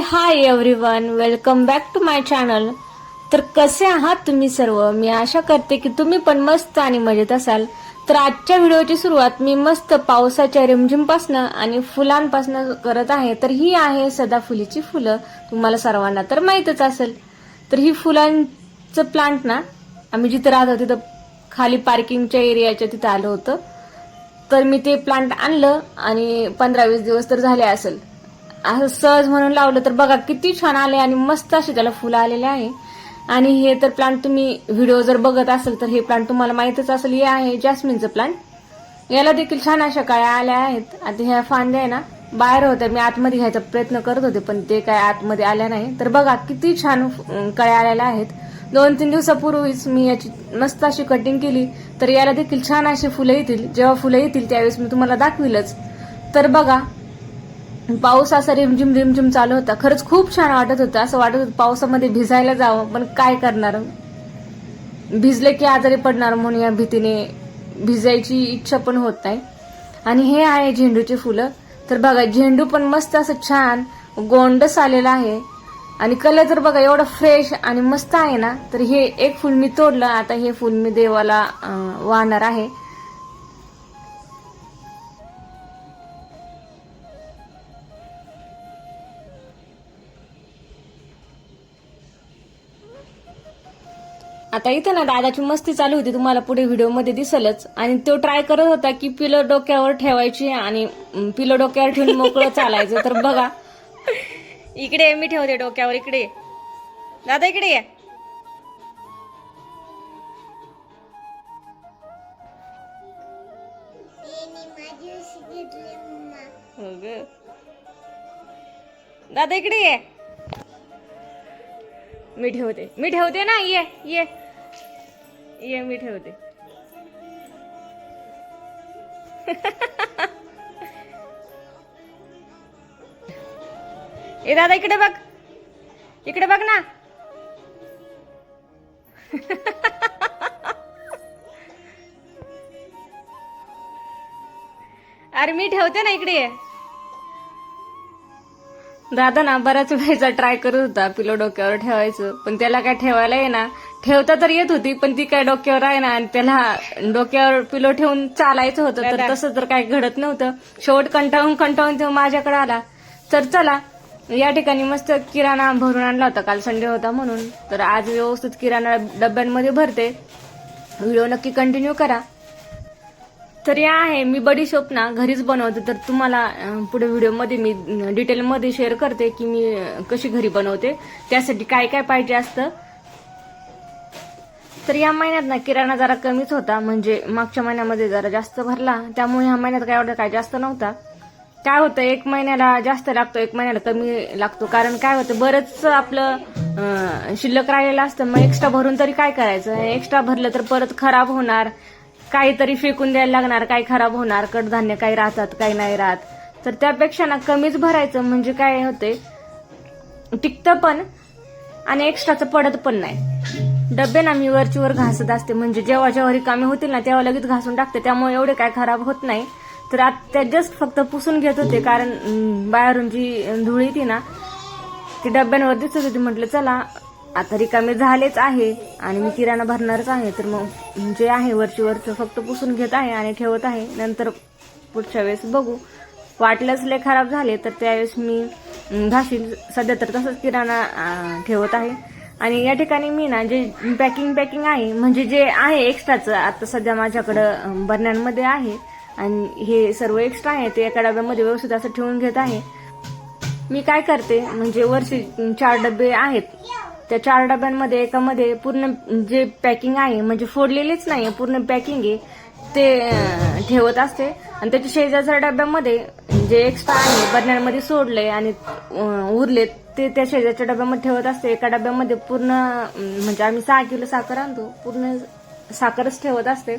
Hi everyone welcome back to my channel तर कसे आहात तुम्ही सर्व? मी आशा करते की तुम्ही पण मस्त आणि मजेत असाल. तर आजच्या व्हिडिओची सुरुवात मी मस्त पावसाच्या रिमझिमपासनं आणि फुलांपासनं करत आहे. तर ही आहे सदाफुलीची फुलं. तुम्हाला सर्वांना तर माहीतच असेल. तर ही फुलांचं प्लांट ना आम्ही जिथं राहतो तिथं खाली पार्किंगच्या एरियाच्या तिथं आलं होतं. तर मी ते प्लांट आणलं आणि पंधरा वीस दिवस तर झाले असेल. असं सहज म्हणून लावलं तर बघा किती छान आले आणि मस्त असे त्याला फुलं आलेले आहे. आणि हे तर प्लांट तुम्ही व्हिडिओ जर बघत असेल तर हे प्लांट तुम्हाला माहितच असेल. हे आहे जॅस्मिनचं प्लांट याला देखील छान अशा काळ्या आल्या आहेत. आता ह्या फांद्या आहे ना बाहेर होत्या. मी आतमध्ये घ्यायचा प्रयत्न करत होते पण ते काय आतमध्ये आल्या नाही. तर बघा किती छान काळ्या कळ्या आलेल्या आहेत. दोन तीन दिवसापूर्वीच मी याची मस्त अशी कटिंग केली. तर याला देखील छान अशी फुलं येतील. जेव्हा फुलं येतील त्यावेळेस मी तुम्हाला दाखविलच. तर बघा पाऊस असा रिमझिम रिमझिम चालू होता. खरंच खूप छान वाटत होतं. असं वाटत होतं पावसामध्ये भिजायला जावं पण काय करणार? भिजले की आजारी पडणार म्हणून या भीतीने भिजायची इच्छा पण होत नाही. आणि हे आहे झेंडूचे फुलं. तर बघा झेंडू पण मस्त असं छान गोंडस आलेला आहे. आणि कलर तर बघा एवढं फ्रेश आणि मस्त आहे ना तर हे एक फुल मी तोडलं. आता हे फुल मी देवाला वाहणार आहे. आता इथं ना दादाची मस्ती चालू होती तुम्हाला पुढे व्हिडिओमध्ये दिसलच. आणि तो ट्राय करत होता की पिलो डोक्यावर ठेवायची आणि पिलो डोक्यावर ठेवून मोकळं चालायचं. तर बघा. इकडे ये, मी ठेवते डोक्यावर इकडे दादा इकडे ये. दादा इकडे ये. मी ठेवते मी ठेवते ना ये ये. ये मी ठेवते. ए दादा इकडे बघ. इकडे बघ ना. अरे मी ठेवते ना इकडे. ये दादा ना बऱ्याच वेळेचा ट्राय करत होता पिलो डोक्यावर ठेवायचं. पण त्याला काय ठेवायला आहे ना ठेवता तर येत होती पण ती काय डोक्यावर आहे ना आणि त्याला डोक्यावर पिलो ठेवून चालायचं होतं. तर तसं तर काय घडत नव्हतं. शेवट कंटाळून कंटाळून तो माझ्याकडे आला. तर चला या ठिकाणी मस्त किराणा भरून आणला होता. काल संडे होता म्हणून. तर आज व्यवस्थित किराणा डब्यांमध्ये भरते. व्हिडिओ नक्की कंटिन्यू करा. तर या आहे मी बडीशोप ना घरीच बनवते. तर तुम्हाला पुढे व्हिडिओमध्ये मी डिटेलमध्ये शेअर करते की मी कशी घरी बनवते. त्यासाठी काय काय पाहिजे असतं. तर या महिन्यात ना किराणा जरा कमीच होता म्हणजे मागच्या महिन्यामध्ये जरा जास्त भरला. त्यामुळे ह्या महिन्यात काय एवढा काय जास्त नव्हता. काय होतं एक महिन्याला जास्त लागतो एक महिन्याला कमी लागतो. कारण काय होतं बरंच आपलं शिल्लक राहिलेलं असतं. मग एक्स्ट्रा भरून तरी काय करायचं? एक्स्ट्रा भरलं तर परत खराब होणार. काहीतरी फेकून द्यायला लागणार काही खराब होणार. कडधान्य काही राहतात काही नाही राहत. तर त्यापेक्षा ना कमीच भरायचं म्हणजे काय होते टिकतं पण आणि एक्स्ट्राचं पडत पण नाही. डबे ना मी वरची वर घासत असते. म्हणजे जेव्हा जेव्हा रिकामे होतील ना तेव्हा लगेच घासून टाकते. त्यामुळे एवढे काय खराब होत नाही. तर आता जस्ट फक्त पुसून घेत होते. कारण बाहेरून जी धुळी येते ना ती डब्यांवर दिसत होती. म्हटलं चला आता रिकामे झालेच आहे आणि मी किराणा भरणारच आहे. तर मग जे आहे वरची वरचं फक्त पुसून घेत आहे आणि ठेवत आहे. नंतर पुढच्या वेळेस बघू. वाटलंच लय खराब झाले. तर त्यावेळेस मी घाशील घासील सध्या तर तसंच किराणा ठेवत आहे. आणि या ठिकाणी मी ना जे पॅकिंग पॅकिंग आहे म्हणजे जे आहे एक्स्ट्राचं आता सध्या माझ्याकडं बरण्यांमध्ये आहे. आणि हे सर्व एक्स्ट्रा आहे ते एका डब्यामध्ये व्यवस्थित असं ठेवून घेत आहे. मी काय करते म्हणजे वरचे चार डबे आहेत. त्या चार डब्यांमध्ये एकामध्ये पूर्ण जे पॅकिंग आहे म्हणजे फोडलेलेच नाही पूर्ण पॅकिंग आहे ते ठेवत असते. आणि त्याच्या शेजारच्या डब्यामध्ये जे एक्स्ट्रा आहे बरण्यांमध्ये सोडले आणि उरलेत. उरले ते त्या शेजारच्या डब्यामध्ये ठेवत असते. एका डब्यामध्ये पूर्ण म्हणजे आम्ही सहा किलो साखर आणतो. पूर्ण साखरच ठेवत असते.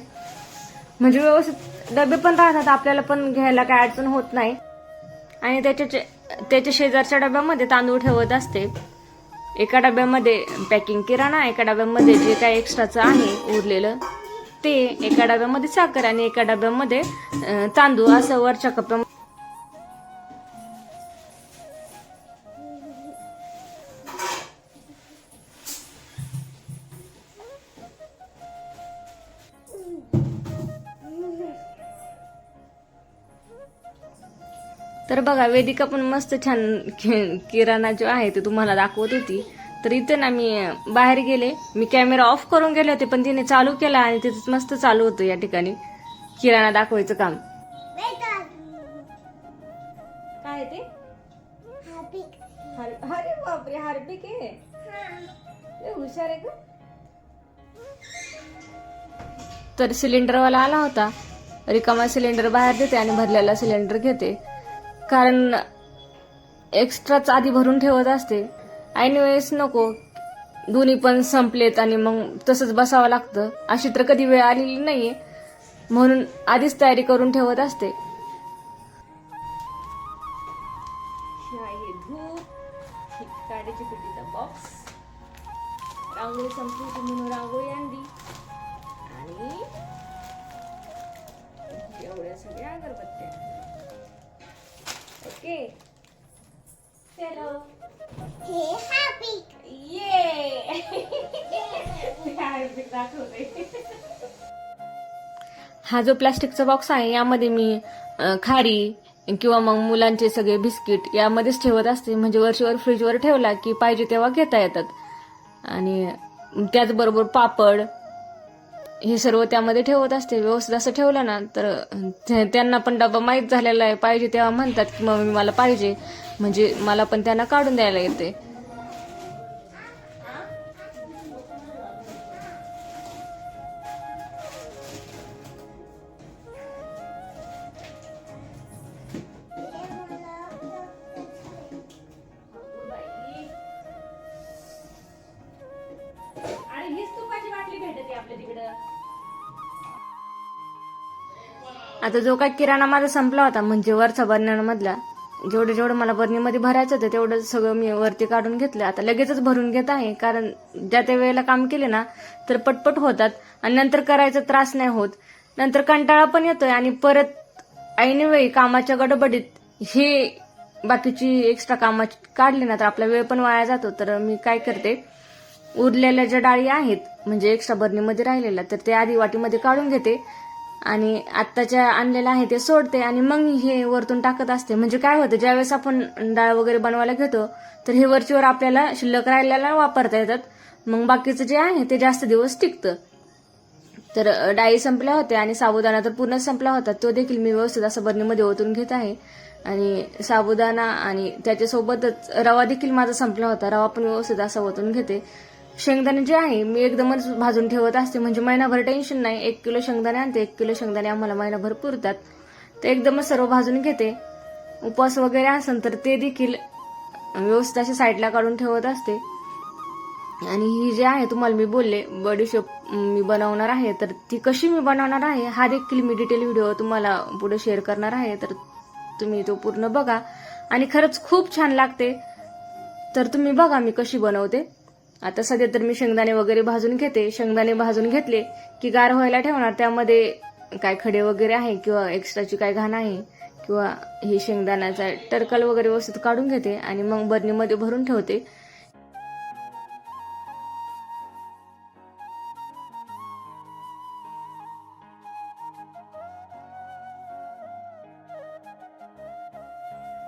म्हणजे व्यवस्थित डबे पण राहतात. आपल्याला पण घ्यायला काय अडचण होत नाही. आणि त्याच्या त्याच्या शेजारच्या डब्यामध्ये तांदूळ ठेवत असते. एका डब्यामध्ये पॅकिंग किराणा एका डब्यामध्ये जे काय एक्स्ट्राचं आहे उरलेलं ते एका डब्यामध्ये साखर आणि एका डब्यामध्ये तांदूळ असं वरच्या कप्प्या तर बघा वेदिका पण मस्त छान किराणा जो आहे ते तुम्हाला दाखवत होती. तर इथे ना मी बाहेर गेले. मी कॅमेरा ऑफ करून गेले होते पण तिने चालू केला आणि तिथंच मस्त चालू होतं या ठिकाणी. किराणा दाखवायचं काम. काय ते? अरे बापरे हार्पिक आहे. हुशार आहे का तर सिलेंडरवाला आला होता. रिकामा सिलेंडर बाहेर देते आणि भरलेला सिलेंडर घेते. कारण एक्स्ट्राच आधी भरून ठेवत असते. ऐनवेळेस नको. दोन्ही पण संपलेत आणि मग तसंच बसावं लागतं. अशी तर कधी वेळ आलेली नाहीये. म्हणून आधीच तयारी करून ठेवत असते. ओके चलो. ये दाखवते हा जो प्लास्टिकचा बॉक्स आहे यामध्ये मी खारी किंवा मग मुलांचे सगळे बिस्किट यामध्येच ठेवत असते. म्हणजे वर्षभर फ्रीजवर ठेवला की पाहिजे तेव्हा घेता येतात. आणि त्याचबरोबर पापड हे सर्व त्यामध्ये ठेवत असते व्यवस्थित असं ठेवलं ना तर ते- त्यांना पण डबा माहीत झालेला आहे पाहिजे तेव्हा म्हणतात की मम्मी मला पाहिजे. म्हणजे मला पण त्यांना काढून द्यायला येते. आता जो काय किराणा माझा संपला होता म्हणजे वरचा बर्नरमधला जेवढं जेवढं मला बरणीमध्ये भरायचं होतं तेवढं सगळं मी वरती काढून घेतलं. आता लगेचच भरून घेत आहे कारण ज्या त्या वेळेला काम केले ना तर पटपट होतात. आणि नंतर करायचा त्रास नाही होत. नंतर कंटाळा पण येतोय आणि परत ऐन वेळी कामाच्या गडबडीत हे बाकीची एक्स्ट्रा कामाची काढली ना तर आपला वेळ पण वाया जातो. तर मी काय करते उरलेल्या ज्या डाळी आहेत म्हणजे एक्स्ट्रा बर्नीमध्ये राहिलेल्या तर ते आधी वाटीमध्ये काढून घेते आणि आत्ताच्या आणलेल्या आहे ते सोडते आणि मग हे वरतून टाकत असते. म्हणजे काय होतं ज्यावेळेस आपण डाळ वगैरे बनवायला घेतो तर हे वरचीवर आपल्याला शिल्लक राहिलेला वापरता येतात. मग बाकीचं जे आहे ते जास्त दिवस टिकतं. तर डाळी संपल्या होत्या आणि साबुदाणा तर पूर्ण संपला होता. तो देखील मी व्यवस्थित असं बरणीमध्ये ओतून घेत आहे. आणि साबुदाणा आणि त्याच्यासोबतच रवा देखील माझा संपला होता. रवा पण व्यवस्थित असा ओतून घेते. शेंगदाणे जे आहे मी एकदमच भाजून ठेवत असते. म्हणजे महिनाभर टेन्शन नाही. एक किलो शेंगदाणे आणते एक किलो शेंगदाणे आम्हाला महिनाभर पुरतात. तर एकदमच सर्व भाजून घेते. उपवास वगैरे असेल तर ते देखील व्यवस्थित असे साईडला काढून ठेवत असते. आणि ही जे आहे तुम्हाला मी बोलले बडीशेप मी बनवणार आहे. तर ती कशी मी बनवणार आहे हा देखील मी डिटेल व्हिडिओ तुम्हाला पुढे शेअर करणार आहे. तर तुम्ही तो पूर्ण बघा. आणि खरंच खूप छान लागते. तर तुम्ही बघा मी कशी बनवते. आता सध्या तर मी शेंगदाणे वगैरे भाजून घेते. शेंगदाणे भाजून घेतले की गार व्हायला ठेवणार. त्यामध्ये काय खडे वगैरे आहे किंवा एक्स्ट्राची काय घाण आहे किंवा हे शेंगदाण्याचा टरकल वगैरे व्यवस्थित काढून घेते आणि मग बरणीमध्ये भरून ठेवते.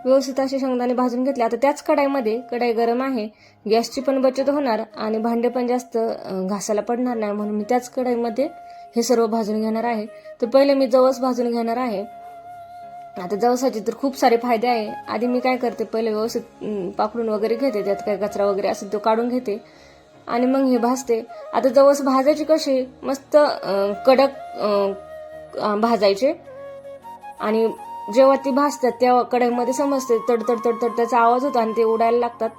व्यवस्थित असे शेंगदाणे भाजून घेतले. आता त्याच कढाईमध्ये कढाई गरम आहे गॅसची पण बचत होणार आणि भांडे पण जास्त घासायला पडणार नाही म्हणून मी त्याच कढाईमध्ये हे सर्व भाजून घेणार आहे. तर पहिले मी जवस भाजून घेणार आहे. आता जवसाचे तर खूप सारे फायदे आहे. आधी मी काय करते पहिले व्यवस्थित पाकडून वगैरे घेते त्यात काय कचरा वगैरे असेल तो काढून घेते आणि मग हे भाजते. आता जवस भाजायचे कसे मस्त कडक भाजायचे आणि जेव्हा ती भासतात तेव्हा कढईमध्ये समजते. तडतड तडतड त्याचा आवाज होतो आणि ते उडायला लागतात.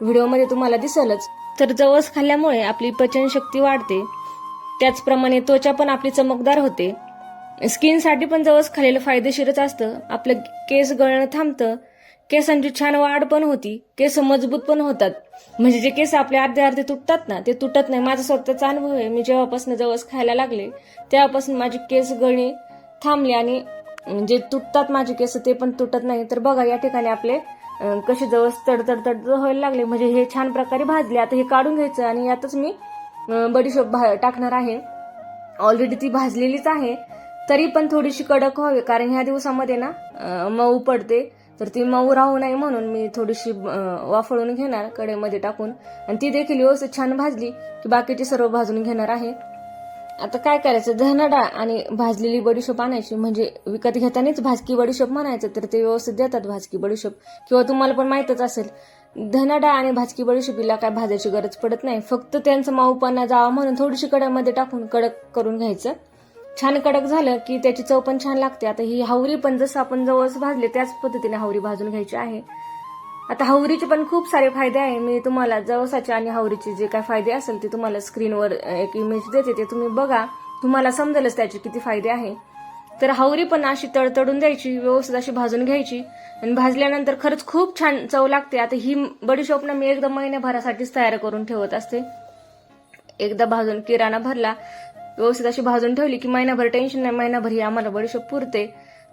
व्हिडिओमध्ये तुम्हाला दिसलच. तर जवस खाल्ल्यामुळे आपली पचनशक्ती वाढते. त्याचप्रमाणे त्वचा पण आपली चमकदार होते. स्किनसाठी पण जवस खाल्लेलं फायदेशीरच असतं. आपलं केस गळणं थांबतं. केसांची छान वाढ पण होती. केस मजबूत पण होतात. म्हणजे जे केस आपले अर्धे अर्धे तुटतात ना ते तुटत नाही. माझा स्वतःचा अनुभव आहे. मी जेव्हापासून जवस खायला लागले तेव्हापासून माझी केस गळणी थांबली आणि जे तुटतात माझे केस ते पण तुटत नाही. तर बघा या ठिकाणी आपले कसे जवळ तडतड तडतड व्हायला लागले. म्हणजे हे छान प्रकारे भाजले. आता हे काढून घ्यायचं आणि यातच मी बडीशोप भा- टाकणार आहे. ऑलरेडी ती भाजलेलीच आहे. तरी पण थोडीशी कडक व्हावी. कारण ह्या दिवसामध्ये ना मऊ पडते. तर ती मऊ राहू नये म्हणून मी थोडीशी वाफळून घेणार कढईमध्ये टाकून. आणि ती देखील व्यवस्थित छान भाजली की बाकीची सर्व भाजून घेणार आहे. आता काय करायचं? धनडा आणि भाजलेली बडीशोप आणायची. म्हणजे विकत घेतानाच भाजकी बडीशोप म्हणायचं तर ते व्यवस्थित देतात भाजकी बडीशोप. किंवा तुम्हाला पण माहीतच असेल धनाडा आणि भाजकी बडीशोपीला काय भाजायची गरज पडत नाही. फक्त त्यांचं माऊपणा जावा म्हणून थोडीशी कड्यामध्ये टाकून कडक करून घ्यायचं. छान कडक झालं की त्याची चव पण छान लागते. आता ही हावरी पण जसं आपण जवळच भाजले त्याच पद्धतीने हावरी भाजून घ्यायची आहे. आता हावरीचे पण खूप सारे फायदे आहे. मी तुम्हाला जवसाचे आणि हावरीचे जे काय फायदे असेल ते तुम्हाला स्क्रीनवर एक इमेज देते. ते तुम्ही बघा. तुम्हाला समजेलच त्याचे किती फायदे आहे. तर हावरी पण अशी तडतडून द्यायची व्यवस्थित अशी भाजून घ्यायची. आणि भाजल्यानंतर खरंच खूप छान चव लागते. आता ही बडीशोप ना मी एकदम महिन्याभरासाठीच तयार करून ठेवत असते. एकदा भाजून किराणा भरला व्यवस्थित अशी भाजून ठेवली की महिनाभर टेन्शन नाही. महिनाभर ही आम्हाला बडीशोप पुरते.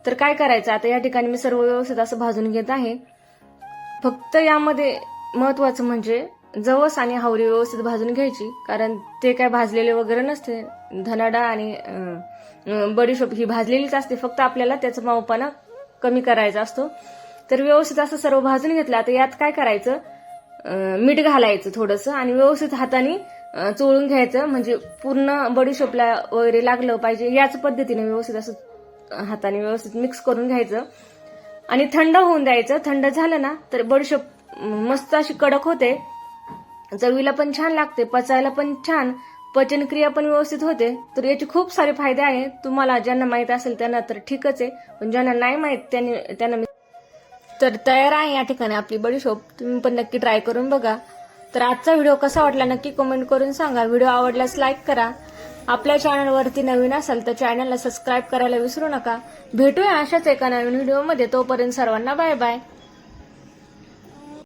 तर काय करायचं? आता या ठिकाणी मी सर्व व्यवस्थित असं भाजून घेत आहे. फक्त यामध्ये महत्वाचं म्हणजे जवस आणि हावरी व्यवस्थित भाजून घ्यायची कारण ते काय भाजलेले वगैरे नसते. धनाडा आणि बडीशोप ही भाजलेलीच असते. फक्त आपल्याला त्याचा माऊपणा कमी करायचा असतो. तर व्यवस्थित असं सर्व भाजून घेतलं. आता यात काय करायचं? मीठ घालायचं थोडंसं आणि व्यवस्थित हाताने चोळून घ्यायचं. म्हणजे पूर्ण बडीशोपला वगैरे लागलं पाहिजे याच पद्धतीने व्यवस्थित असं हाताने व्यवस्थित मिक्स करून घ्यायचं. आणि थंड होऊन द्यायचं. थंड झालं ना तर बडीशोप मस्त अशी कडक होते. चवीला पण छान लागते पचायला पण छान पचनक्रिया पण व्यवस्थित होते. तर याचे खूप सारे फायदे आहेत तुम्हाला ज्यांना माहीत असेल त्यांना तर ठीकच आहे. पण ज्यांना नाही माहीत त्यांनी त्यांना तर तयार आहे या ठिकाणी आपली बडीशोप तुम्ही पण नक्की ट्राय करून बघा. तर आजचा व्हिडिओ कसा वाटला नक्की कमेंट करून सांगा. व्हिडिओ आवडल्यास लाईक करा. आपल्या चॅनलवरती नवीन असाल तर चॅनलला सबस्क्राईब करायला विसरू नका. भेटूया अशाच एका नवीन व्हिडिओमध्ये. तोपर्यंत सर्वांना बाय बाय.